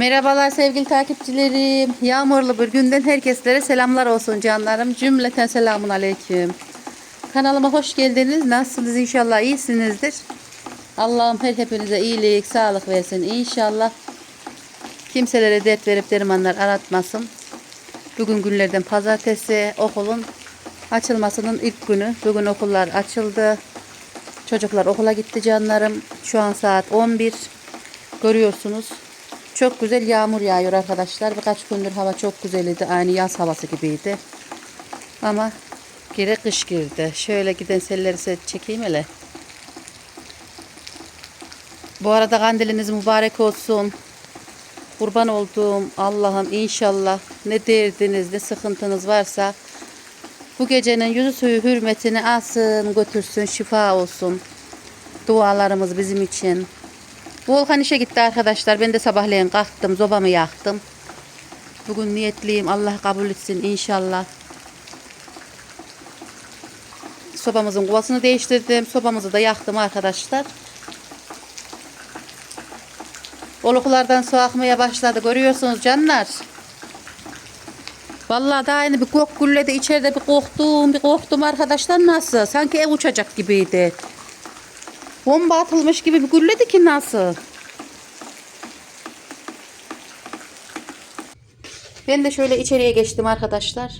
Merhabalar sevgili takipçilerim. Yağmurlu bir günden herkeslere selamlar olsun canlarım. Cümleten selamun aleyküm. Kanalıma hoş geldiniz. Nasılsınız inşallah iyisinizdir. Allah'ım her hepinize iyilik, sağlık versin inşallah. Kimselere dert verip dermanlar aratmasın. Bugün günlerden pazartesi okulun açılmasının ilk günü. Bugün okullar açıldı. Çocuklar okula gitti canlarım. Şu an saat 11. Görüyorsunuz. Çok güzel yağmur yağıyor arkadaşlar. Birkaç gündür hava çok güzeldi. Aynı yaz havası gibiydi. Ama geri kış girdi. Şöyle giden selleri size çekeyim hele. Bu arada kandiliniz mübarek olsun. Kurban olduğum Allah'ım inşallah ne derdiniz ne sıkıntınız varsa bu gecenin yüzü suyu hürmetini alsın götürsün şifa olsun. Dualarımız bizim için. Volkan işe gitti arkadaşlar. Ben de sabahleyin kalktım. Zobamı yaktım. Bugün niyetliyim. Allah kabul etsin inşallah. Sobamızın kovasını değiştirdim. Sobamızı da yaktım arkadaşlar. Oluklardan su akmaya başladı. Görüyorsunuz canlar. Vallahi daha yeni bir kok gülledi. içeride bir korktum, bir korktum arkadaşlar nasıl? Sanki ev uçacak gibiydi. Bomba atılmış gibi bir gülledi ki nasıl? Ben de şöyle içeriye geçtim arkadaşlar.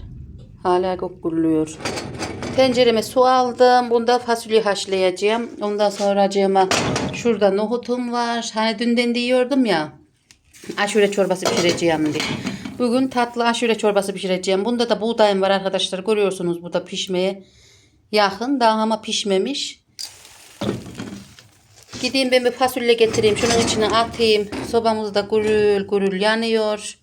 Hala gök gürlüyor. Tencereme su aldım. Bunda fasulye haşlayacağım. Ondan sonra acığıma şurada nohutum var. Hani dünden diyordum ya. Aşure çorbası pişireceğim diye. Bugün tatlı aşure çorbası pişireceğim. Bunda da buğdayım var arkadaşlar. Görüyorsunuz bu da pişmeye yakın. Daha ama pişmemiş. Gideyim ben bir fasulye getireyim. Şunun içine atayım. Sobamız da gürül gürül yanıyor.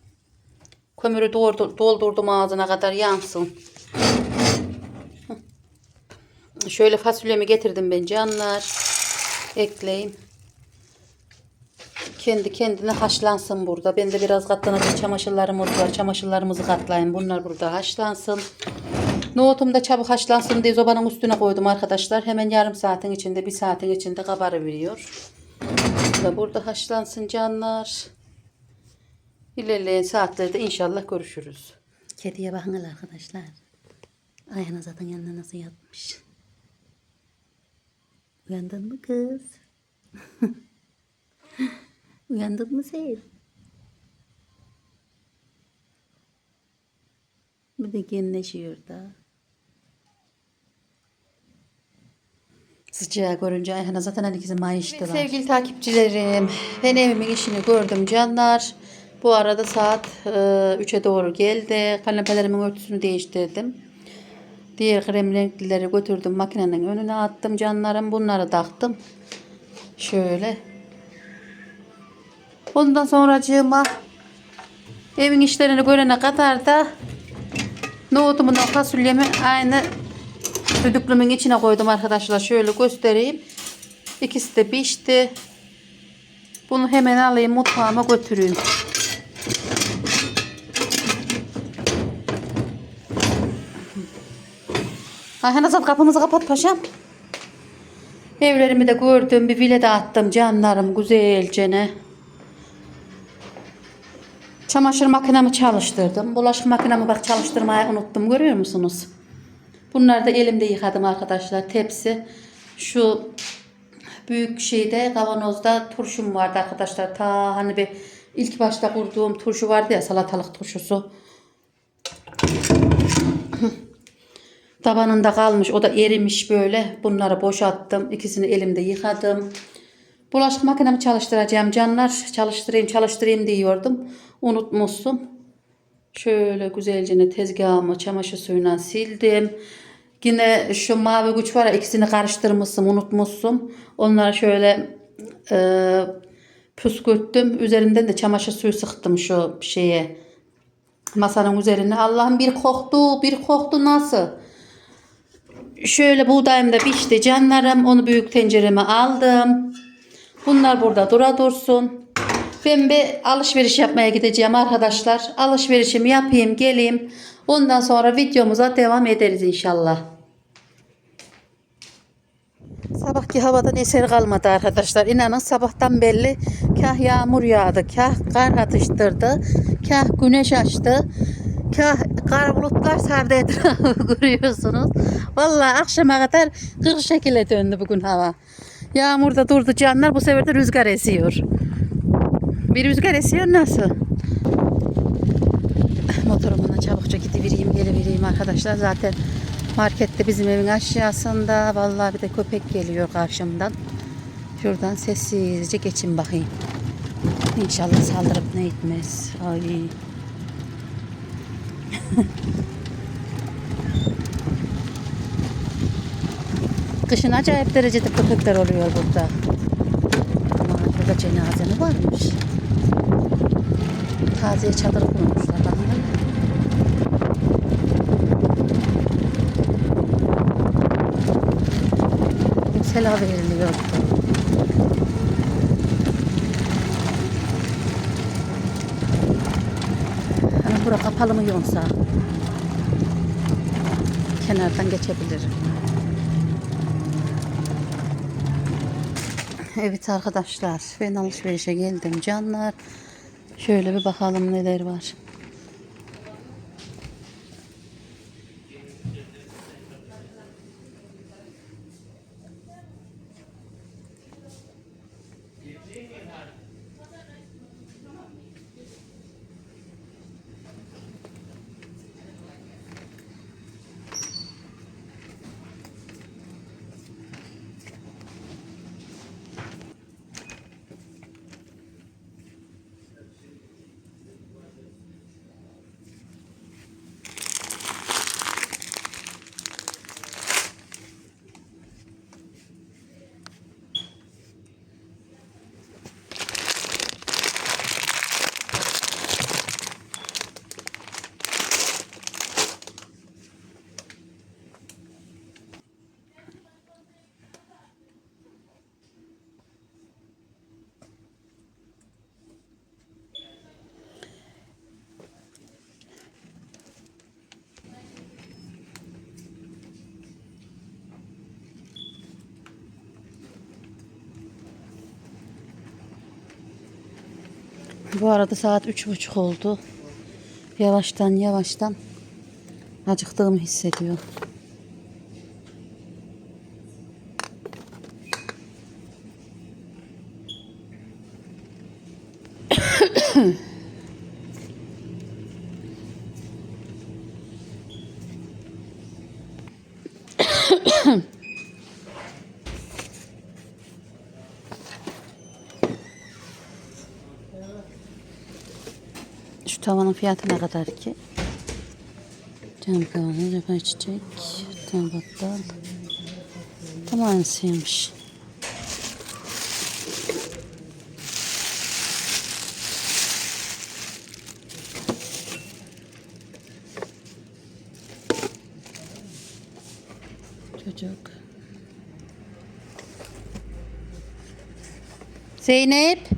Kömürü doldur- doldurdum ağzına kadar yansın. Şöyle fasulyemi getirdim ben canlar. Ekleyeyim. Kendi kendine haşlansın burada. Ben de biraz katlanacak çamaşırlarımız var. Çamaşırlarımızı katlayayım. Bunlar burada haşlansın. Nohutum da çabuk haşlansın diye zobanın üstüne koydum arkadaşlar. Hemen yarım saatin içinde, bir saatin içinde kabarıveriyor. Da burada haşlansın canlar. İlerleyen saatlerde inşallah görüşürüz. Kediye bakın arkadaşlar. Ayağına zaten yanına nasıl yatmış. Uyandın mı kız? Uyandın mı sen? Bir de genleşiyor da. Sıcağı görünce Ayhan'a zaten her ikisi mayıştılar. Sevgili takipçilerim, ben evimin işini gördüm canlar. Bu arada saat e, 3'e doğru geldi. Kanepelerimin örtüsünü değiştirdim. Diğer krem renklileri götürdüm makinenin önüne attım canlarım. Bunları taktım. Şöyle. Ondan sonracığıma evin işlerini görene kadar da nohutumun fasulyemi aynı düdüklümün içine koydum arkadaşlar. Şöyle göstereyim. İkisi de pişti. Bunu hemen alayım mutfağıma götüreyim. Ayhan Azat kapımızı kapat paşam. Evlerimi de gördüm. Bir bile de attım canlarım güzelce ne. Çamaşır makinemi çalıştırdım. Bulaşık makinemi bak çalıştırmayı unuttum. Görüyor musunuz? Bunları da elimde yıkadım arkadaşlar. Tepsi. Şu büyük şeyde kavanozda turşum vardı arkadaşlar. Ta hani bir ilk başta kurduğum turşu vardı ya salatalık turşusu. Tabanında kalmış. O da erimiş böyle. Bunları boşalttım. İkisini elimde yıkadım. Bulaşık makinemi çalıştıracağım canlar. Çalıştırayım çalıştırayım diyordum. Unutmuşum. Şöyle güzelce tezgahımı çamaşır suyuna sildim. Yine şu mavi güç var ya ikisini karıştırmışım unutmuşum. Onları şöyle e, püskürttüm. Üzerinden de çamaşır suyu sıktım şu şeye masanın üzerine. Allah'ım bir koktu bir koktu nasıl? Şöyle buğdayım da pişti canlarım. Onu büyük tencereme aldım. Bunlar burada dura dursun. Ben bir alışveriş yapmaya gideceğim arkadaşlar. Alışverişimi yapayım geleyim. Ondan sonra videomuza devam ederiz inşallah. Sabahki havadan eser kalmadı arkadaşlar. İnanın sabahtan belli kah yağmur yağdı, kah kar atıştırdı, kah güneş açtı, kah kar bulutlar sardı etrafı görüyorsunuz. Vallahi akşama kadar kırk şekilde döndü bugün hava. Yağmur da durdu canlar bu sefer de rüzgar esiyor. Bir rüzgar esiyor nasıl? Motorumla çabukça gidivereyim gelivereyim arkadaşlar. Zaten markette bizim evin aşağısında. Vallahi bir de köpek geliyor karşımdan. Şuradan sessizce geçin bakayım. İnşallah saldırıp ne etmez. Ay. Kışın acayip derecede köpekler oluyor burada. Burada cenaze mi varmış? Taziye çadır kurmuşlar. Bakın. Selam veriliyor. Hani bura kapalı mı yoksa? Kenardan geçebilirim. Evet arkadaşlar ben alışverişe geldim canlar. Şöyle bir bakalım neler var. Bu arada saat üç buçuk oldu. Yavaştan yavaştan acıktığımı hissediyorum. Şu tavanın fiyatı ne kadar ki? Cam kavanı, yapay çiçek, tam battal. Tam aynısıymış. Çocuk. Zeynep.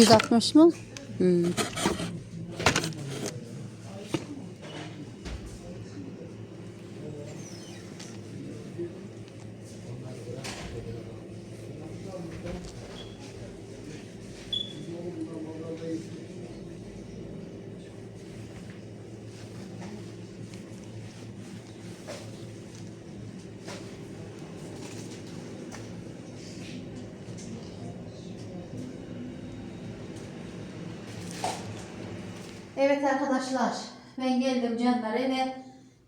260 mı? Hmm. Evet arkadaşlar ben geldim canlar eve.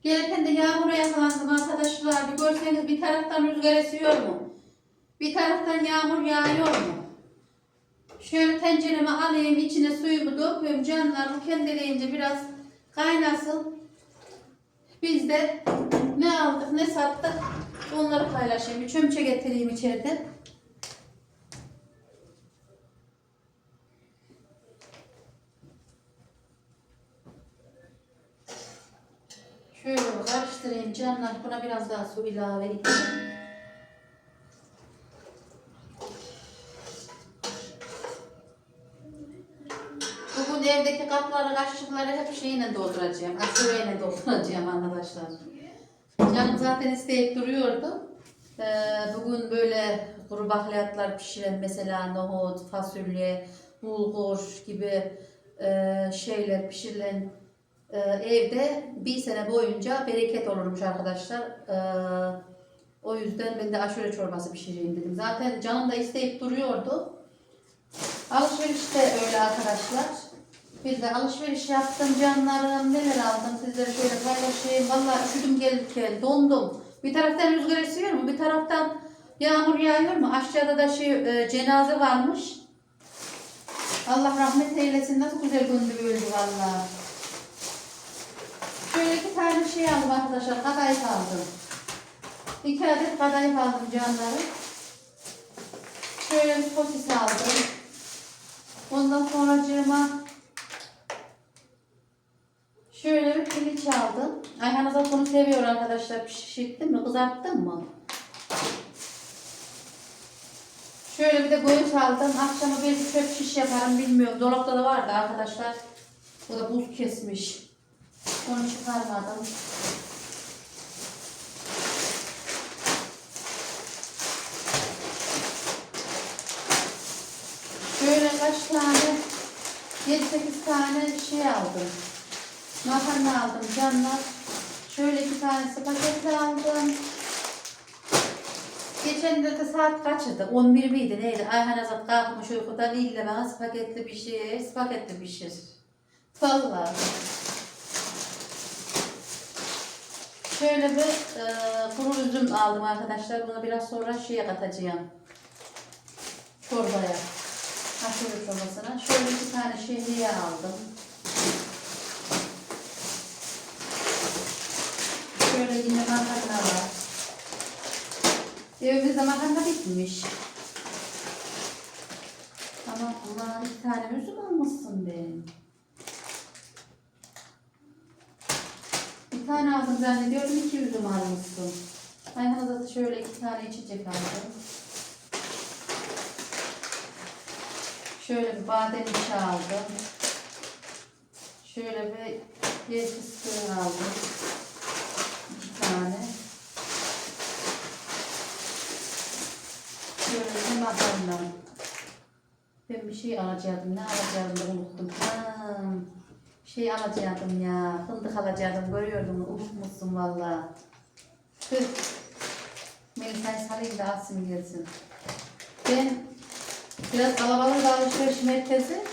Gelirken de yağmura yakalandım arkadaşlar. Bir görseniz bir taraftan rüzgar esiyor mu? Bir taraftan yağmur yağıyor mu? Şöyle tencereme alayım içine suyumu döküyorum canlar. Bu kendileyince biraz kaynasın. Biz de ne aldık ne sattık onları paylaşayım. Bir çömçe getireyim içeride. Şöyle karıştırayım canlar. Buna biraz daha su ilave edeyim. Bugün evdeki kapları, kaşıkları hep şeyle dolduracağım. Asıveyle dolduracağım arkadaşlar. Canım zaten isteyip duruyordu. Ee, bugün böyle kuru bakliyatlar pişiren mesela nohut, fasulye, bulgur gibi e, şeyler pişirilen e, evde bir sene boyunca bereket olurmuş arkadaşlar. E, o yüzden ben de aşure çorbası pişireyim dedim. Zaten canım da isteyip duruyordu. Alışveriş de öyle arkadaşlar. Bir de alışveriş yaptım canlarım. Neler aldım sizlere şöyle paylaşayım. Vallahi üşüdüm gelirken dondum. Bir taraftan rüzgar esiyor mu? Bir taraftan yağmur yağıyor mu? Aşağıda da şey e, cenaze varmış. Allah rahmet eylesin. Nasıl güzel gündü vallahi. Şöyle iki tane şey aldım arkadaşlar. Kadayıf aldım. İki adet kadayıf aldım canlarım. Şöyle bir sosis aldım. Ondan sonra cırma şöyle bir piliç aldım. Ayhan Azat bunu seviyor arkadaşlar. Pişirttin mi? Kızarttın mı? Şöyle bir de göğüs aldım. Akşama bir çöp şiş yaparım bilmiyorum. Dolapta da vardı arkadaşlar. O da buz kesmiş. Onu çıkarmadım. Şöyle kaç tane 7-8 tane şey aldım. Makarna aldım canlar. Şöyle iki tane spagetti aldım. Geçen de saat kaçtı? 11 miydi neydi? Ayhan Azat kalkmış uykudan ille bana spagetti pişir, spagetti pişir. Vallahi. Şöyle bir e, kuru üzüm aldım arkadaşlar. Bunu biraz sonra şeye katacağım. Çorbaya. Aşure çorbasına. Şöyle bir tane şehriye aldım. Şöyle yine makarna var. Evimizde makarna bitmiş. Ama buna bir tane üzüm almışsın ben. Bir tane aldım zannediyorum iki üzüm almışsın. Ayhan'a da şöyle iki tane içecek aldım. Şöyle bir badem içi aldım. Şöyle bir yer fıstığı aldım. İki tane. Şöyle bir makarna. Ben bir şey alacaktım. Ne alacaktım unuttum. Ha, şey alacaktım ya. Fındık alacaktım. Görüyordum. Unutmuşsun valla. Melisa'yı sarayım da alsın gelsin. Ben biraz kalabalık alışveriş merkezi.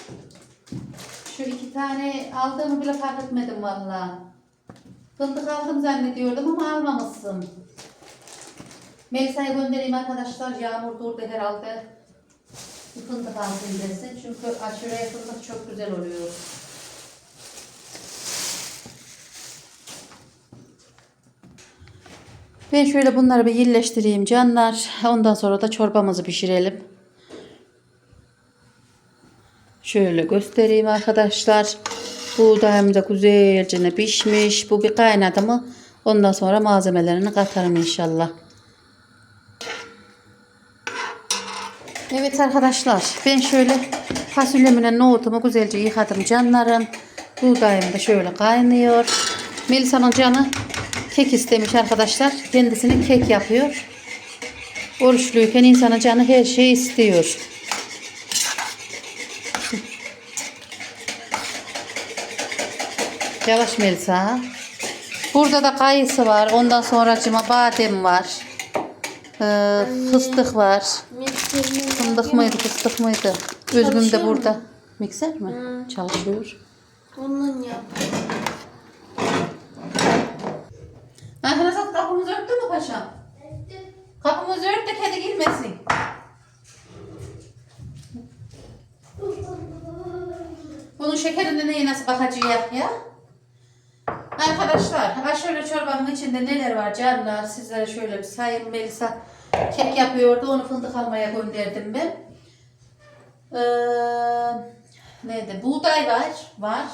Şu iki tane aldığımı bile fark etmedim valla. Fındık aldım zannediyordum ama almamışsın. Melisa'ya göndereyim arkadaşlar. Yağmur durdu herhalde. Fındık aldım desin. Çünkü aşureye fındık çok güzel oluyor. Ben şöyle bunları bir yerleştireyim canlar. Ondan sonra da çorbamızı pişirelim. Şöyle göstereyim arkadaşlar. Buğdayım da güzelce pişmiş. Bu bir kaynadı mı ondan sonra malzemelerini katarım inşallah. Evet arkadaşlar ben şöyle fasulyemin nohutumu güzelce yıkadım canlarım. Buğdayım da şöyle kaynıyor. Melisa'nın canı kek istemiş arkadaşlar. Kendisini kek yapıyor. Oruçluyken insanın canı her şeyi istiyor. Yavaş Melisa. Burada da kayısı var. Ondan sonra cıma badem var. Ee, fıstık var. Fındık mıydı, fıstık mıydı? Özgüm de burada. Mikser mi? Çalışıyor. Onun yap. Arkadaşlar kapımızı örttü mü paşam? Kapımızı ört de kedi girmesin. Bunun şekerinde neye nasıl bakacağız ya? Arkadaşlar aşure çorbamın içinde neler var canlar sizlere şöyle bir sayayım Melisa kek yapıyordu onu fındık almaya gönderdim ben. Ee, neydi buğday var var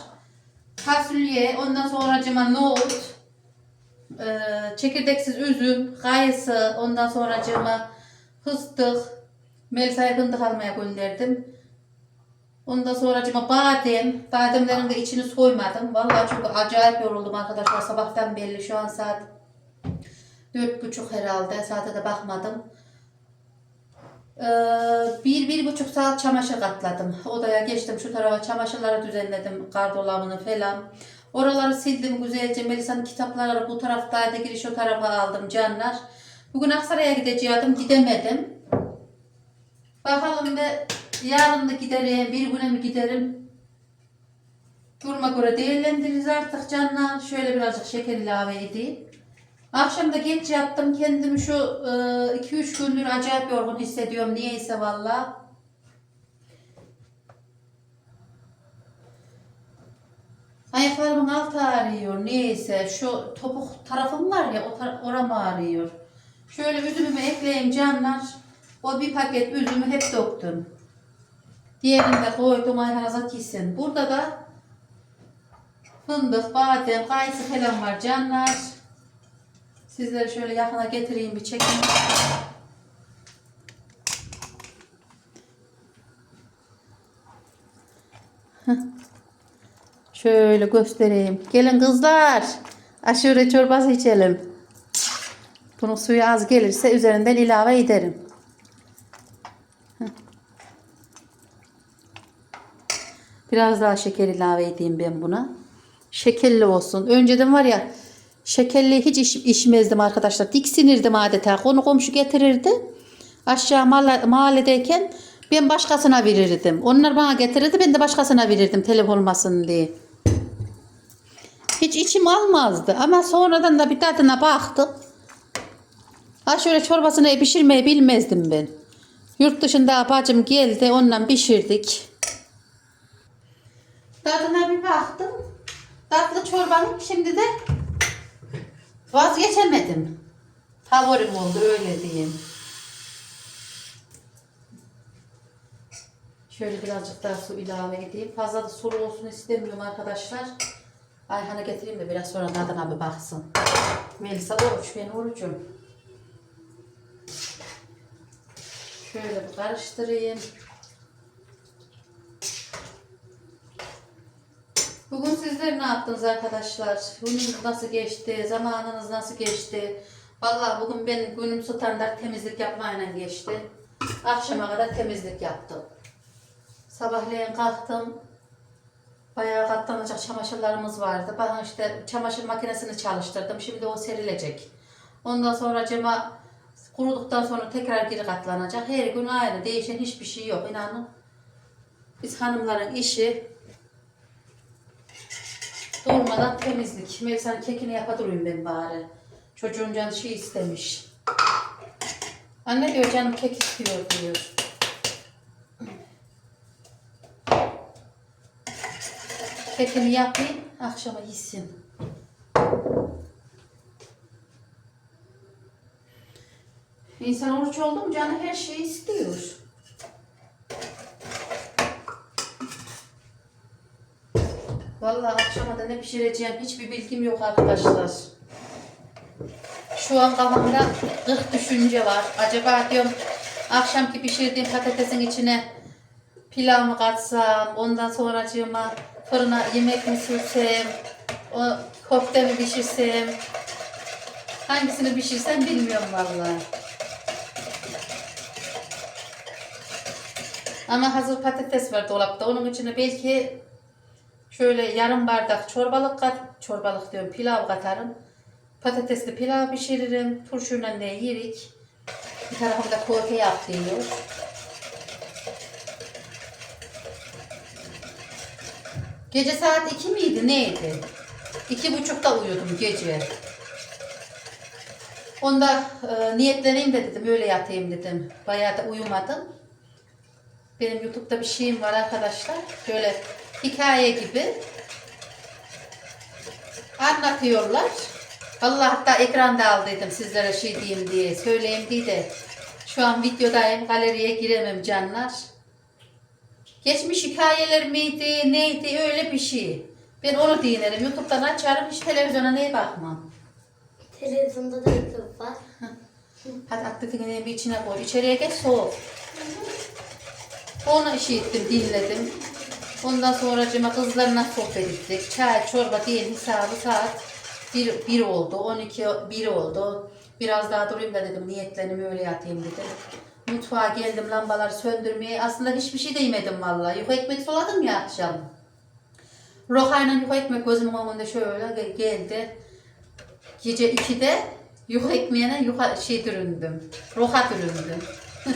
fasulye ondan sonra cıma nohut e, çekirdeksiz üzüm, kayısı, ondan sonra cıma fıstık, Melisa'ya fındık almaya gönderdim. Ondan sonra cıma badem, bademlerin de içini soymadım. Vallahi çok acayip yoruldum arkadaşlar sabahtan belli. Şu an saat dört buçuk herhalde. Saate de bakmadım. Ee, bir, bir buçuk saat çamaşır katladım. Odaya geçtim şu tarafa çamaşırları düzenledim. Gardolabını falan. Oraları sildim güzelce. Melisa'nın kitapları bu taraftaydı. Giriş o tarafa aldım canlar. Bugün Aksaray'a gidecektim. Gidemedim. Bakalım ve yarın da giderim. Bir güne mi giderim? Duruma göre değerlendiririz artık canlar. Şöyle birazcık şeker ilave edeyim. Akşam da geç yattım. Kendimi şu 2-3 gündür acayip yorgun hissediyorum. Niyeyse valla. Ayaklarımın altı ağrıyor. Niyeyse şu topuk tarafım var ya o tar- oram ağrıyor. Şöyle üzümümü ekleyeyim canlar. O bir paket üzümü hep döktüm. Diğerini de koydum ayağınıza gitsin. Burada da fındık, badem, kayısı falan var canlar. Sizleri şöyle yakına getireyim bir çekin. Şöyle göstereyim. Gelin kızlar. Aşure çorbası içelim. Bunun suyu az gelirse üzerinden ilave ederim. Biraz daha şeker ilave edeyim ben buna. Şekerli olsun. Önceden var ya şekerli hiç iç, içmezdim arkadaşlar. Diksinirdim adeta. Konu komşu getirirdi. Aşağı mahalle, mahalledeyken ben başkasına verirdim. Onlar bana getirirdi ben de başkasına verirdim telef olmasın diye. Hiç içim almazdı ama sonradan da bir tadına baktım. Ha şöyle çorbasını pişirmeyi bilmezdim ben. Yurt dışında bacım geldi onunla pişirdik. Tadına bir baktım. Tatlı çorbanın şimdi de vazgeçemedim. Favorim oldu öyle diyeyim. Şöyle birazcık daha su ilave edeyim. Fazla da sulu olsun istemiyorum arkadaşlar. Ayhan'a getireyim de biraz sonra tadına bir baksın. Melisa oruç, ben orucum. Şöyle bir karıştırayım. Bugün sizler ne yaptınız arkadaşlar? Gününüz nasıl geçti? Zamanınız nasıl geçti? Vallahi bugün benim günüm standart temizlik yapmayla geçti. Akşama kadar temizlik yaptım. Sabahleyin kalktım. Bayağı katlanacak çamaşırlarımız vardı. Ben işte çamaşır makinesini çalıştırdım. Şimdi o serilecek. Ondan sonra cama kuruduktan sonra tekrar geri katlanacak. Her gün aynı. Değişen hiçbir şey yok. İnanın. Biz hanımların işi durmadan temizlik. Melisa'nın kekini yapadurayım ben bari. Çocuğun canı şey istemiş. Anne diyor canım kek istiyor diyor. Kekini yapayım, akşama yesin. İnsan oruç oldu mu canı her şeyi istiyor. Vallahi akşama da ne pişireceğim hiçbir bilgim yok arkadaşlar. Şu an kafamda 40 düşünce var. Acaba diyorum akşamki pişirdiğim patatesin içine pilav mı katsam, ondan sonracığıma fırına yemek mi sürsem, o köfte mi pişirsem, hangisini pişirsem bilmiyorum vallahi. Ama hazır patates var dolapta. Onun içine belki şöyle yarım bardak çorbalık kat, çorbalık diyorum pilav katarım. Patatesli pilav pişiririm. Turşuyla ne yerik. Bir tarafımda köfte yaptım. Gece saat 2 miydi neydi? İki buçukta uyudum gece. Onda e, niyetleneyim de dedim öyle yatayım dedim. Bayağı da uyumadım. Benim YouTube'da bir şeyim var arkadaşlar. Böyle hikaye gibi anlatıyorlar. Allah hatta ekranda aldıydım sizlere şey diyeyim diye, söyleyeyim diye de şu an videodayım, galeriye giremem canlar. Geçmiş hikayeler miydi, neydi öyle bir şey. Ben onu dinlerim. YouTube'dan açarım, hiç televizyona neye bakmam. Televizyonda da YouTube var. Hadi attıkını bir içine koy. İçeriye geç soğuk. Onu işittim, dinledim. Ondan sonra cima kızlarla sohbet ettik. Çay, çorba değil hesabı saat 1, 1 oldu. 12, 1 oldu. Biraz daha durayım da dedim niyetlerimi öyle yatayım dedim. Mutfağa geldim lambaları söndürmeye. Aslında hiçbir şey de yemedim vallahi. Yuka ekmek soladım ya akşam. Rohayla yuka ekmek gözümün önünde şöyle gel- geldi. Gece 2'de yuka ekmeğine yuka şey düründüm. Roha düründüm.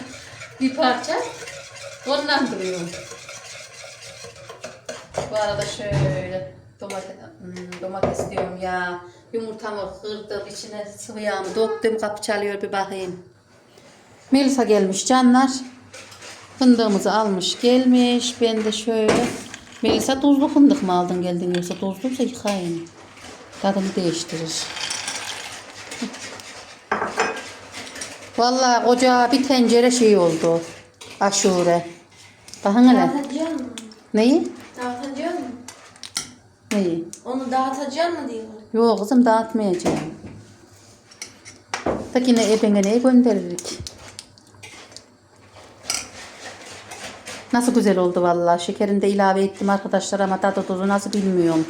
bir parça. Ondan duruyorum. Bu arada şöyle domates, hmm, domates diyorum ya. Yumurtamı kırdım, içine sıvı yağımı döktüm. Kapı çalıyor bir bakayım. Melisa gelmiş canlar. Fındığımızı almış gelmiş. Ben de şöyle. Melisa tuzlu fındık mı aldın geldin yoksa tuzluysa yıkayın. Tadını değiştirir. Vallahi koca bir tencere şey oldu. Aşure. Dağıtacak mı? Neyi? Dağıtacak mı? Neyi? Onu dağıtacak mı diyor. Yok kızım dağıtmayacağım. Da yine ebene neye gönderirik. Nasıl güzel oldu vallahi. Şekerini de ilave ettim arkadaşlar ama tadı tuzu nasıl bilmiyorum.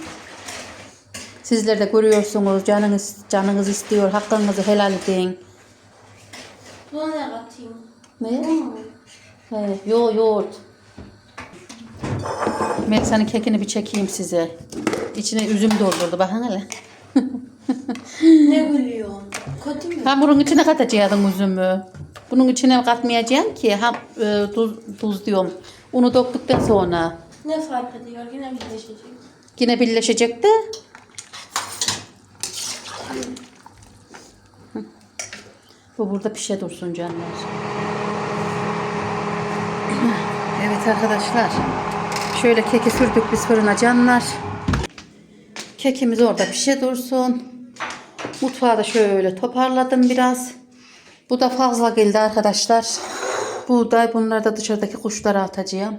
Sizler de görüyorsunuz. Canınız canınız istiyor. Hakkınızı helal edin. Buna ne katayım? Ne? He, yo yoğurt. Melisa'nın kekini bir çekeyim size. İçine üzüm doldurdu. Bakın hele. ne gülüyorsun? Kötü mü? Hamurun içine katacaksın üzümü. Bunun içine katmayacaksın ki ham, e, tuz, tuz diyorum. Unu döktükten sonra Ne fark ediyor? Yine birleşecek. yine birleşecek de. Hı. Bu burada pişe dursun canlar. Evet arkadaşlar. Şöyle keki sürdük biz fırına canlar. Kekimiz orada pişe dursun. Mutfağı da şöyle toparladım biraz. Bu da fazla geldi arkadaşlar. Buğday bunları da dışarıdaki kuşlara atacağım.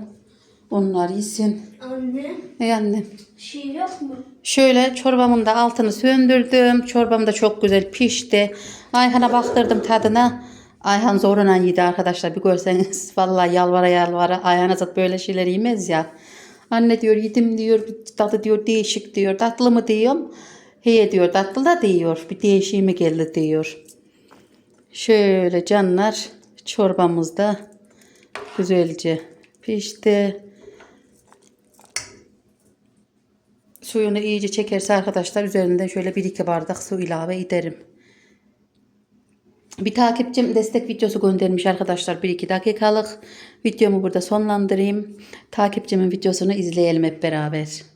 Onlar yesin. Anne, Ey annem. şey yok mu? Şöyle çorbamın da altını söndürdüm. Çorbam da çok güzel pişti. Ayhan'a baktırdım tadına. Ayhan zoruna yedi arkadaşlar bir görseniz. Vallahi yalvara yalvara. Ayhan Azat böyle şeyler yemez ya. Anne diyor yedim diyor. Tadı diyor değişik diyor. Tatlı mı diyorum. He diyor tatlı da diyor. Bir değişiği mi geldi diyor. Şöyle canlar çorbamız da güzelce pişti. Suyunu iyice çekerse arkadaşlar üzerinden şöyle bir iki bardak su ilave ederim. Bir takipçim destek videosu göndermiş arkadaşlar. Bir iki dakikalık videomu burada sonlandırayım. Takipçimin videosunu izleyelim hep beraber.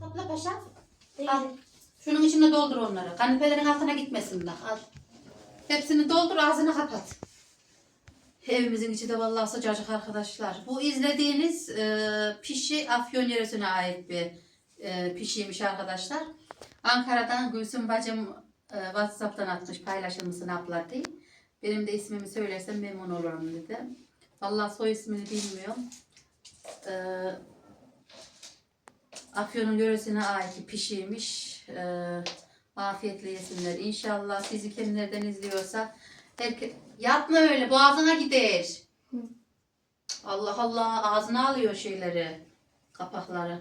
Topla paşa. Al. Şunun içine doldur onları. Kanepelerin altına gitmesinler. Al. Hepsini doldur ağzını kapat. Evimizin içi de vallahi sıcacık arkadaşlar. Bu izlediğiniz e, pişi Afyon yöresine ait bir e, pişiymiş arkadaşlar. Ankara'dan Gülsüm bacım e, Whatsapp'tan atmış paylaşımını abla diye. Benim de ismimi söylersem memnun olurum dedi. Vallahi soy ismini bilmiyorum. E, Afyon'un yöresine ait pişiymiş. E, afiyetle yesinler. İnşallah sizi kimlerden izliyorsa herke... yapma öyle boğazına gider. Allah Allah ağzına alıyor şeyleri kapakları.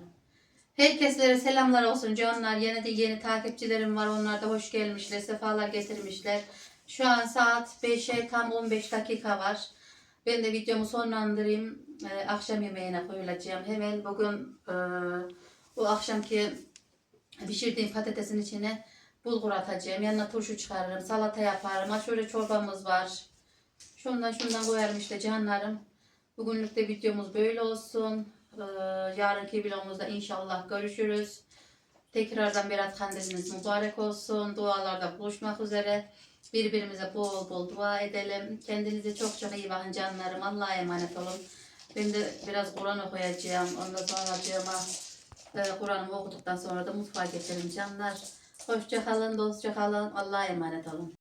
Herkeslere selamlar olsun canlar. Yeni de yeni takipçilerim var. Onlar da hoş gelmişler. Sefalar getirmişler. Şu an saat 5'e tam 15 dakika var. Ben de videomu sonlandırayım. Ee, akşam yemeğine koyulacağım. Hemen bugün e, bu akşamki pişirdiğim patatesin içine bulgur atacağım. Yanına turşu çıkarırım. Salata yaparım. Şöyle çorbamız var. Şundan şundan koyarım işte canlarım. Bugünlük de videomuz böyle olsun. Ee, yarınki vlogumuzda inşallah görüşürüz. Tekrardan Berat Kandiliniz mübarek olsun. Dualarda buluşmak üzere. Birbirimize bol bol dua edelim. Kendinize çok çok iyi bakın canlarım. Allah'a emanet olun. Ben de biraz Kur'an okuyacağım. Ondan sonra e, Kur'an'ımı okuduktan sonra da mutfağa geçelim canlar. Hoşça kalın, dostça kalın. Allah'a emanet olun.